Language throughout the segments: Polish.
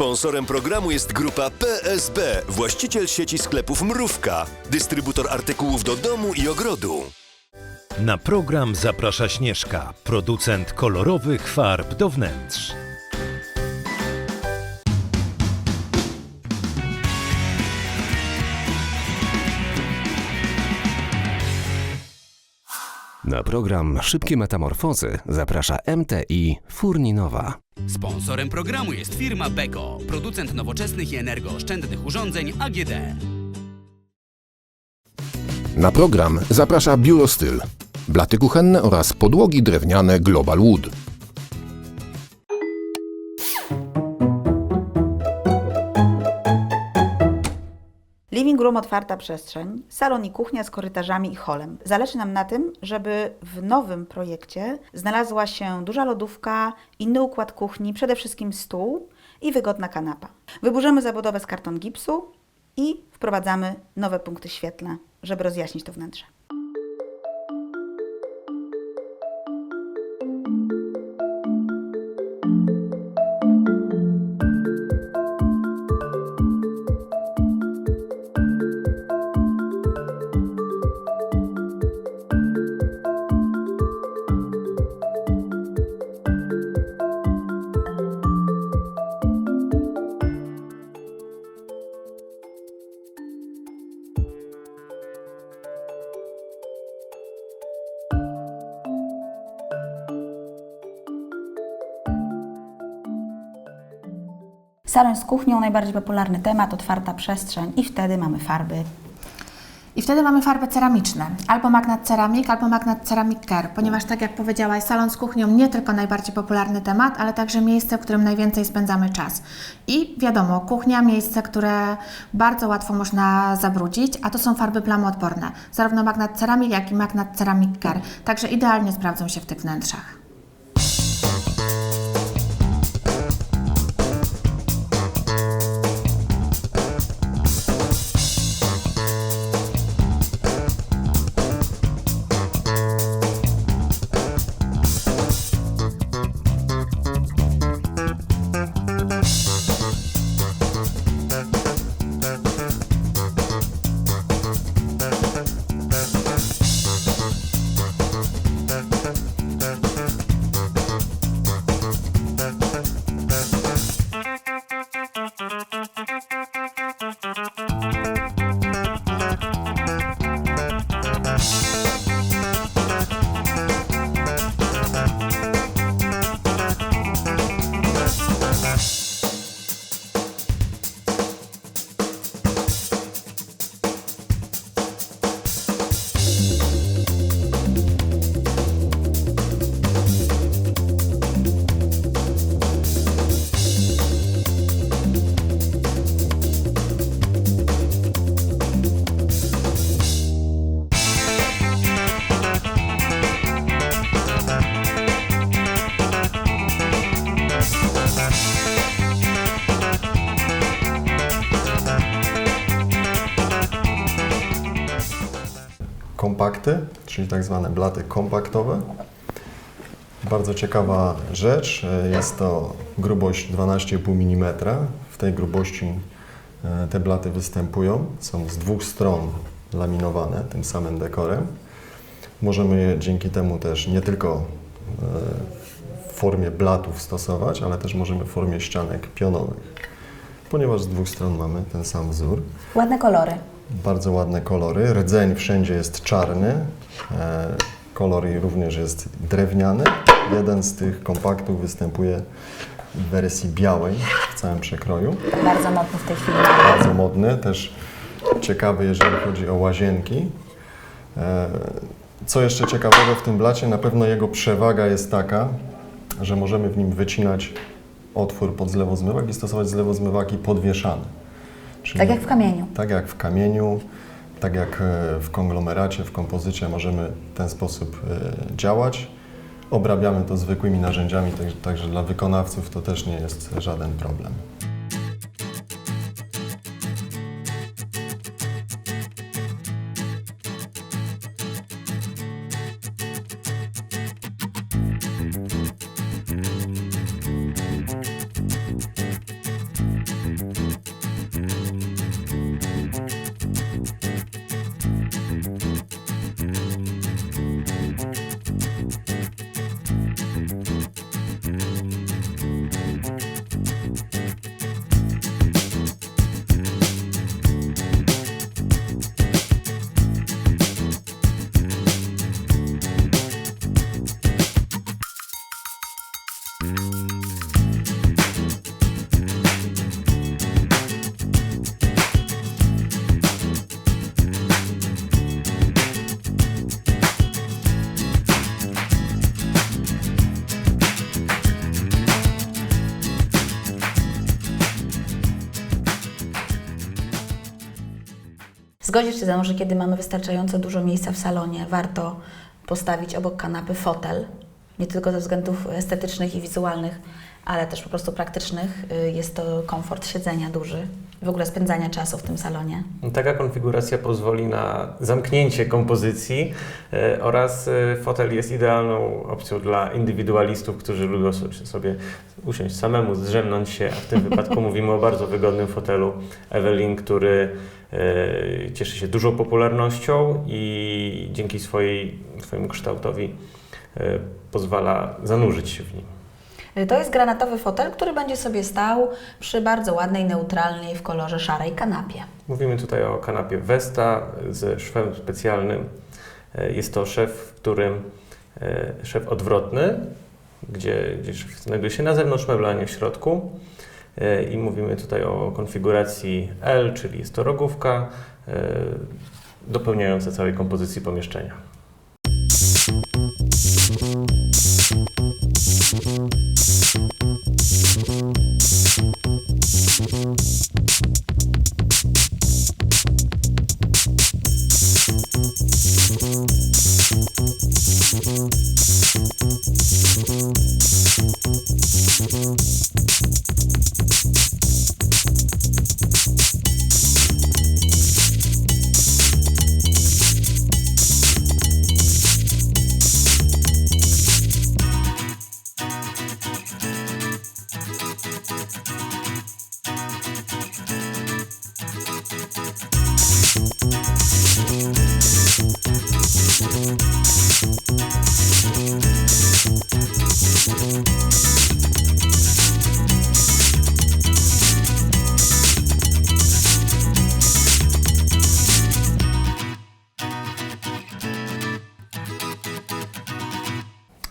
Sponsorem programu jest grupa PSB, właściciel sieci sklepów Mrówka, dystrybutor artykułów do domu i ogrodu. Na program zaprasza Śnieżka, producent kolorowych farb do wnętrz. Na program Szybkie Metamorfozy zaprasza MTI Furninowa. Sponsorem programu jest firma Beko, producent nowoczesnych i energooszczędnych urządzeń AGD. Na program zaprasza Biuro Styl. Blaty kuchenne oraz podłogi drewniane Global Wood. Living room otwarta przestrzeń, salon i kuchnia z korytarzami i holem. Zależy nam na tym, żeby w nowym projekcie znalazła się duża lodówka, inny układ kuchni, przede wszystkim stół i wygodna kanapa. Wyburzymy zabudowę z karton gipsu i wprowadzamy nowe punkty świetlne, żeby rozjaśnić to wnętrze. Salon z kuchnią, najbardziej popularny temat, otwarta przestrzeń i wtedy mamy farby. I wtedy mamy farby ceramiczne, albo Magnat Ceramic, albo Magnat Ceramic Care, ponieważ tak jak powiedziałaś, salon z kuchnią nie tylko najbardziej popularny temat, ale także miejsce, w którym najwięcej spędzamy czas. I wiadomo, kuchnia, miejsce, które bardzo łatwo można zabrudzić, a to są farby plamoodporne, zarówno Magnat Ceramic, jak i Magnat Ceramic Care, także idealnie sprawdzą się w tych wnętrzach. Kompakty, czyli tak zwane blaty kompaktowe. Bardzo ciekawa rzecz, e, jest to grubość 12,5 mm. W tej grubości e, te blaty występują, są z dwóch stron laminowane tym samym dekorem. Możemy je dzięki temu też nie tylko e, w formie blatów stosować, ale też możemy w formie ścianek pionowych, ponieważ z dwóch stron mamy ten sam wzór. Ładne kolory. Bardzo ładne kolory. Rdzeń wszędzie jest czarny. E, kolor również jest drewniany. Jeden z tych kompaktów występuje w wersji białej w całym przekroju. Bardzo mocno w tej chwili. Bardzo modny, też ciekawy, jeżeli chodzi o łazienki. E, co jeszcze ciekawego w tym blacie, na pewno jego przewaga jest taka, że możemy w nim wycinać otwór pod zlewozmywak i stosować zlewozmywaki podwieszane. Czyli Tak jak w kamieniu. tak jak w kamieniu, tak jak e, w konglomeracie, w kompozycie możemy w ten sposób e, działać. Obrabiamy to zwykłymi narzędziami, tak- także dla wykonawców to też nie jest żaden problem. Zgodzisz się ze mną, że kiedy mamy wystarczająco dużo miejsca w salonie, warto postawić obok kanapy fotel, nie tylko ze względów estetycznych i wizualnych, ale też po prostu praktycznych. Y, Jest to komfort siedzenia duży, w ogóle spędzania czasu w tym salonie. Taka konfiguracja pozwoli na zamknięcie kompozycji e, oraz e, fotel jest idealną opcją dla indywidualistów, którzy lubią so- sobie usiąść samemu, zdrzemnąć się, a w tym wypadku mówimy o bardzo wygodnym fotelu Evelyn, który cieszy się dużą popularnością i dzięki swojej, swojemu kształtowi e, pozwala zanurzyć się w nim. Y, To jest granatowy fotel, który będzie sobie stał przy bardzo ładnej, neutralnej w kolorze szarej kanapie. Mówimy tutaj o kanapie Vesta ze szwem specjalnym. E, Jest to szef, w którym e, szef odwrotny, gdzie, gdzie znajduje się na zewnątrz mebla, a nie w środku. I mówimy tutaj o konfiguracji L, czyli jest to rogówka e, dopełniająca całej kompozycji pomieszczenia.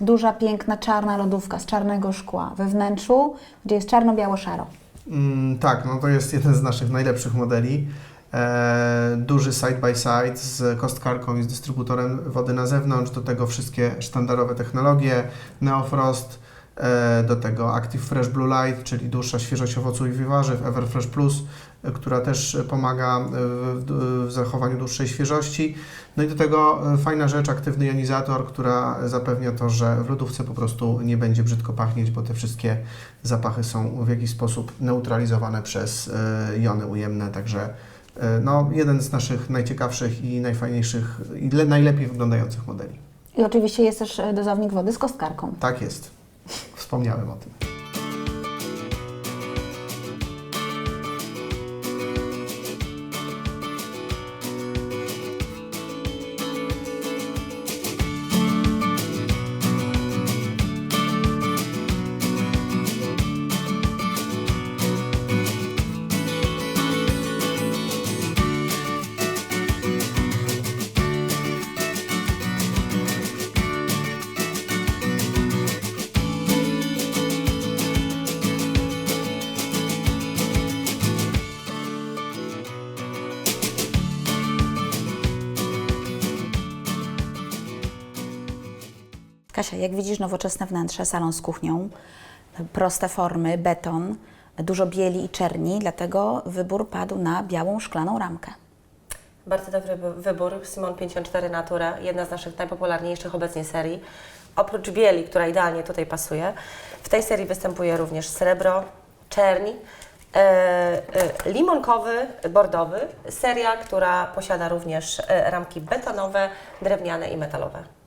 Duża, piękna, czarna lodówka z czarnego szkła we wnętrzu, gdzie jest czarno-biało-szaro. Mm, tak, no to jest jeden z naszych najlepszych modeli. E, duży side by side z kostkarką i z dystrybutorem wody na zewnątrz, do tego wszystkie sztandarowe technologie, Neofrost, do tego Active Fresh Blue Light, czyli dłuższa świeżość owoców i warzyw, Everfresh Plus, e, która też pomaga e, w, w zachowaniu dłuższej świeżości. No i do tego e, fajna rzecz, aktywny jonizator, która zapewnia to, że w lodówce po prostu nie będzie brzydko pachnieć, bo te wszystkie zapachy są w jakiś sposób neutralizowane przez e, jony ujemne, także e, no, jeden z naszych najciekawszych i najfajniejszych i le, najlepiej wyglądających modeli. I oczywiście jest też e, dozownik wody z kostkarką. Tak jest. Wspomniałem o tym. Kasia, jak widzisz, nowoczesne wnętrze, salon z kuchnią, proste formy, beton, dużo bieli i czerni, dlatego wybór padł na białą szklaną ramkę. Bardzo dobry wy- wybór. Simon 54 Natura, jedna z naszych najpopularniejszych obecnie serii. Oprócz bieli, która idealnie tutaj pasuje, w tej serii występuje również srebro, czerń, e, e, limonkowy, bordowy. Seria, która posiada również e, ramki betonowe, drewniane i metalowe.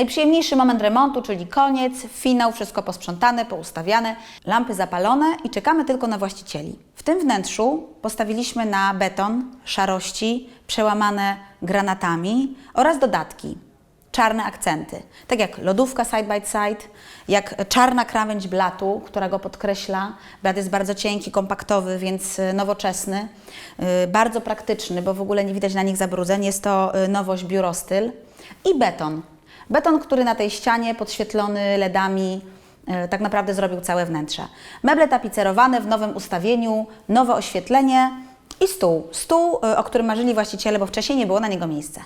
Najprzyjemniejszy moment remontu, czyli koniec, finał, wszystko posprzątane, poustawiane, lampy zapalone i czekamy tylko na właścicieli. W tym wnętrzu postawiliśmy na beton, szarości, przełamane granatami oraz dodatki. czarne akcenty. Tak jak lodówka side by side, jak czarna krawędź blatu, która go podkreśla. Blat jest bardzo cienki, kompaktowy, więc y, nowoczesny. Y, Bardzo praktyczny, bo w ogóle nie widać na nich zabrudzeń. Jest to y, nowość biurostyl. I beton. Beton, który na tej ścianie podświetlony LEDami y, tak naprawdę zrobił całe wnętrze. Meble tapicerowane w nowym ustawieniu, nowe oświetlenie i stół. Stół, y, o którym marzyli właściciele, bo wcześniej nie było na niego miejsca.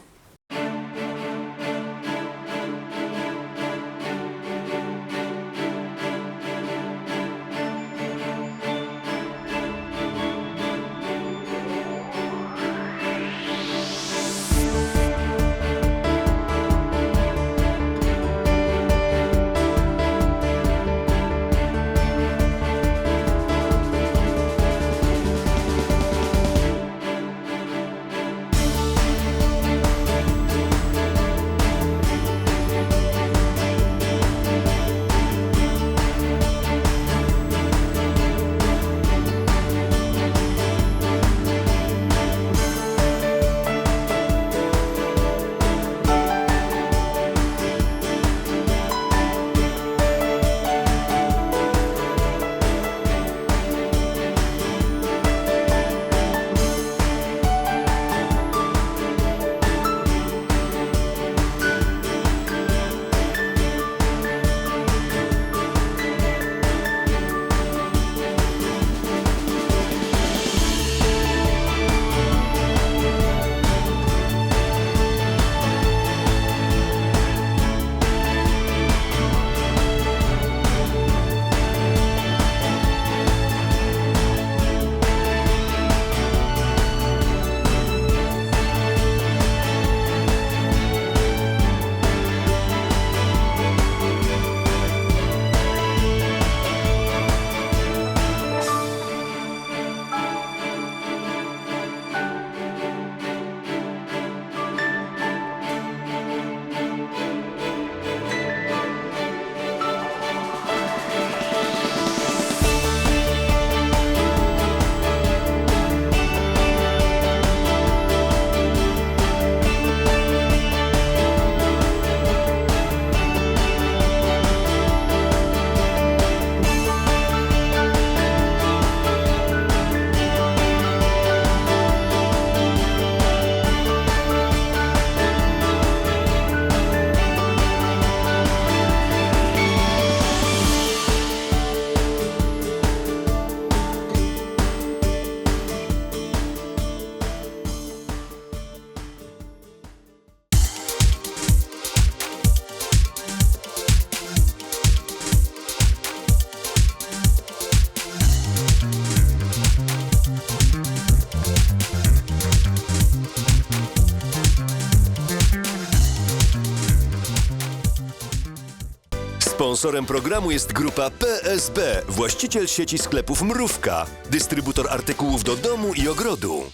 Sponsorem programu jest grupa PSB, właściciel sieci sklepów Mrówka, dystrybutor artykułów do domu i ogrodu.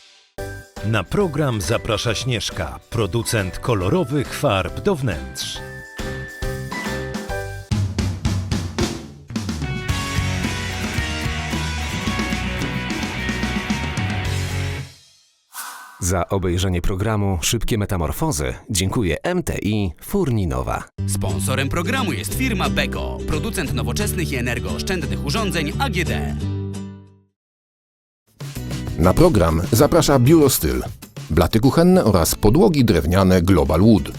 Na program zaprasza Śnieżka, producent kolorowych farb do wnętrz. Za obejrzenie programu Szybkie Metamorfozy dziękuję MTI Furninowa. Sponsorem programu jest firma Beko, producent nowoczesnych i energooszczędnych urządzeń AGD. Na program zaprasza Biuro Styl. Blaty kuchenne oraz podłogi drewniane Global Wood.